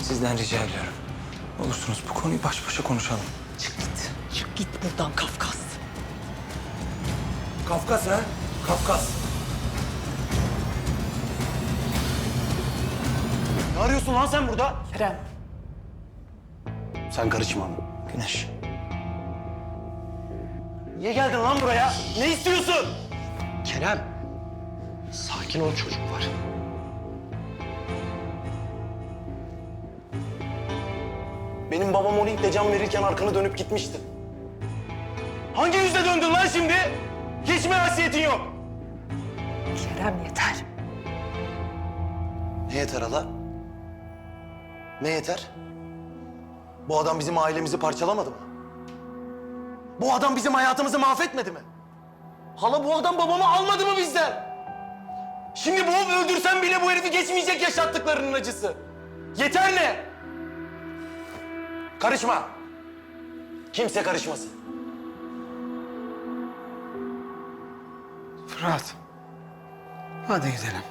Sizden rica ediyorum. Olursunuz bu konuyu baş başa konuşalım. Çık git. Çık git buradan Kafkas. Kafkas ha? Kafkas. Ne arıyorsun lan sen burada? Kerem. Sen karışma. Güneş. Niye geldin lan buraya? Ne istiyorsun? Kerem. Sakin ol çocuk var. Benim babam o linkle can verirken arkanı dönüp gitmişti. Hangi yüzle döndün lan şimdi? Hiç mi hasiyetin yok? Kerem yeter. Ne yeter hala? Ne yeter? Bu adam bizim ailemizi parçalamadı mı? Bu adam bizim hayatımızı mahvetmedi mi? Hala bu adam babamı almadı mı bizden? Şimdi boğup öldürsen bile bu herifi geçmeyecek yaşattıklarının acısı. Yeter ne? Karışma. Kimse karışmasın. Fırat. Hadi gidelim.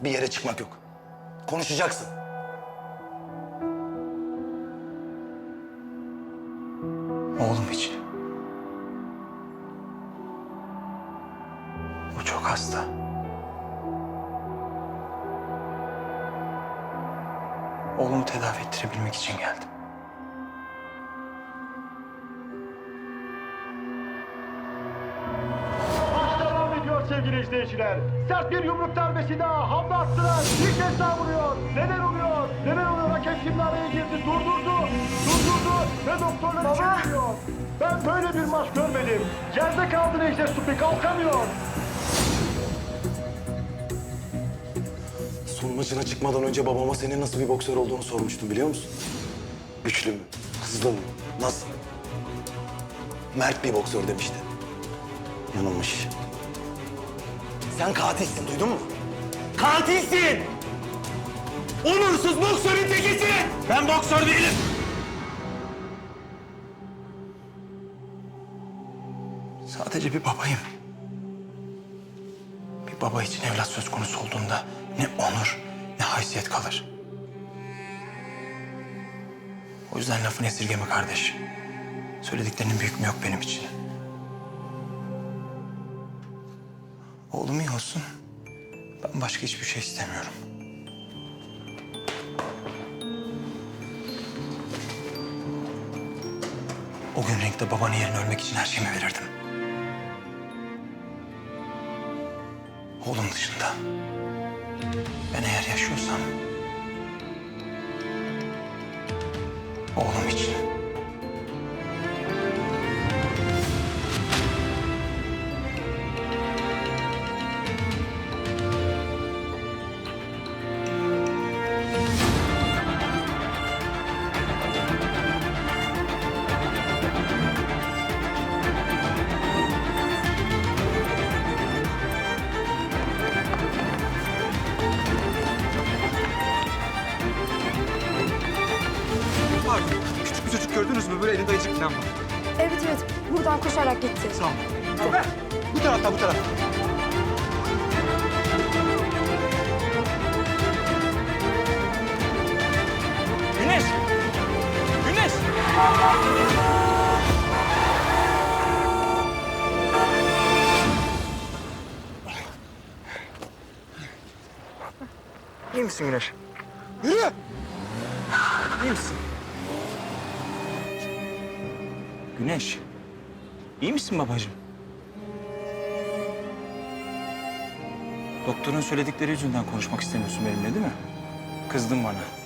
Bir yere çıkmak yok. Konuşacaksın. Oğlum için. O çok hasta. Oğlumu tedavi ettirebilmek için geldim. Sevgili izleyiciler. Sert bir yumruk darbesi daha. Hamle attılar. Bir kez daha vuruyor. Neler oluyor? Neler oluyor? Hakem şimdi araya girdi. Durdurdu. Durdurdu. Ve doktorlar çekiliyor. Ben böyle bir maç görmedim. Yerde kaldı Necdet Supi. Kalkamıyor. Son maçına çıkmadan önce babama senin nasıl bir boksör olduğunu sormuştum biliyor musun? Güçlü mü? Hızlı mı? Nasıl? Mert bir boksör demişti. Yanılmış. Sen katilsin duydun mu? Katilsin! Onursuz boksörün tekisin! Ben boksör değilim! Sadece bir babayım. Bir baba için evlat söz konusu olduğunda ne onur ne haysiyet kalır. O yüzden lafını esirgeme kardeş. Söylediklerinin büyük mü yok benim için. Oğlum iyi olsun. Ben başka hiçbir şey istemiyorum. O gün renkte babanın yerine ölmek için her şeyimi verirdim. Oğlum dışında. Ben eğer yaşıyorsam... Oğlum için. Bir çocuk gördünüz mü? Böyle elinde ayıcık falan var. Evet evet buradan koşarak gitti. Tamam. Çok. Bu taraftan, bu taraftan. Güneş! Güneş! İyi misin Güneş? Yürü! İyi misin? Güneş. iyi misin babacığım? Doktorun söyledikleri yüzünden konuşmak istemiyorsun benimle değil mi? Kızdın bana.